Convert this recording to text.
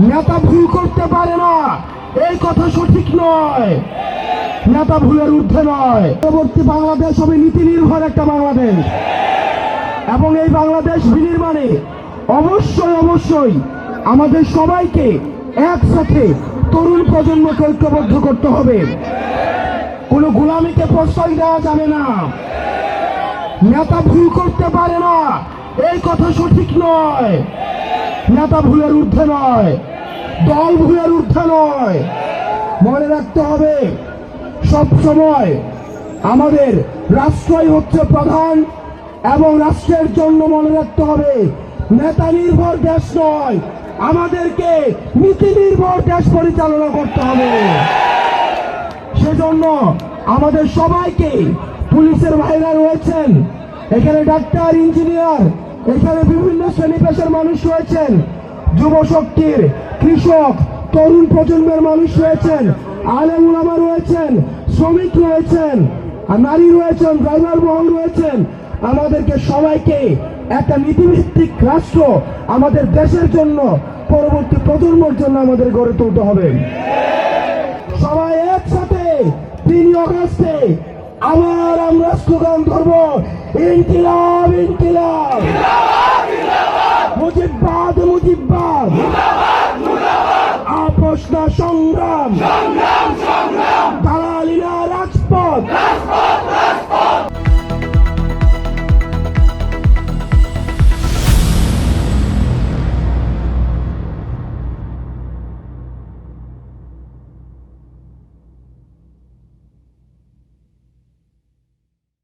নেতা ভুল করতে পারে না। এই কথা সঠিক নয়। নেতা ভুলের ঊর্ধ্বে নয়। পরবর্তী বাংলাদেশ হবে নীতি নির্ভর একটা বাংলাদেশ। এবং এই বাংলাদেশ বিনির্মাণে অবশ্যই অবশ্যই আমাদের সবাইকে একসাথে তরুণ প্রজন্মকে ঐক্যবদ্ধ করতে হবে। কোনো গোলামীকে প্রশ্রয় দেওয়া যাবে না। নেতা ভুল করতে পারে না। এই কথা সঠিক নয়। নেতা ভুলের ঊর্ধ্বে নয়, দল ভুলের ঊর্ধ্বে নয়। মনে রাখতে হবে, সব সময় আমাদের রাষ্ট্রই হচ্ছে প্রধান এবং রাষ্ট্রের জন্য মনে রাখতে হবে, নেতা নির্ভর দেশ নয়, আমাদেরকে নীতি নির্ভর দেশ পরিচালনা করতে হবে। সেজন্য আমাদের সবাইকে পুলিশের ভাইরা রয়েছেন, এখানে ডাক্তার, ইঞ্জিনিয়ার, এখানে শ্রেণি পেশার মানুষ রয়েছেন, যুব শক্তির কৃষক, তরুণ প্রজন্মের মানুষ রয়েছেন আলেম রয়েছেন, শ্রমিক রয়েছেন, নারী রয়েছেন, ড্রাইভার মহল রয়েছেন। আমাদেরকে সবাইকে একটা নীতিভিত্তিক রাষ্ট্র আমাদের দেশের জন্য, পরবর্তী প্রজন্মের জন্য আমাদের গড়ে তুলতে হবে। সবাই একসাথে তিনি অগস্টে আবার আমরা স্লোগান ধরবো, ইনকিলাব ইনকিলাব। মুজিববাদ মুজিববাদ। আপোষ না সংগ্রাম। দালালি রাজপথ।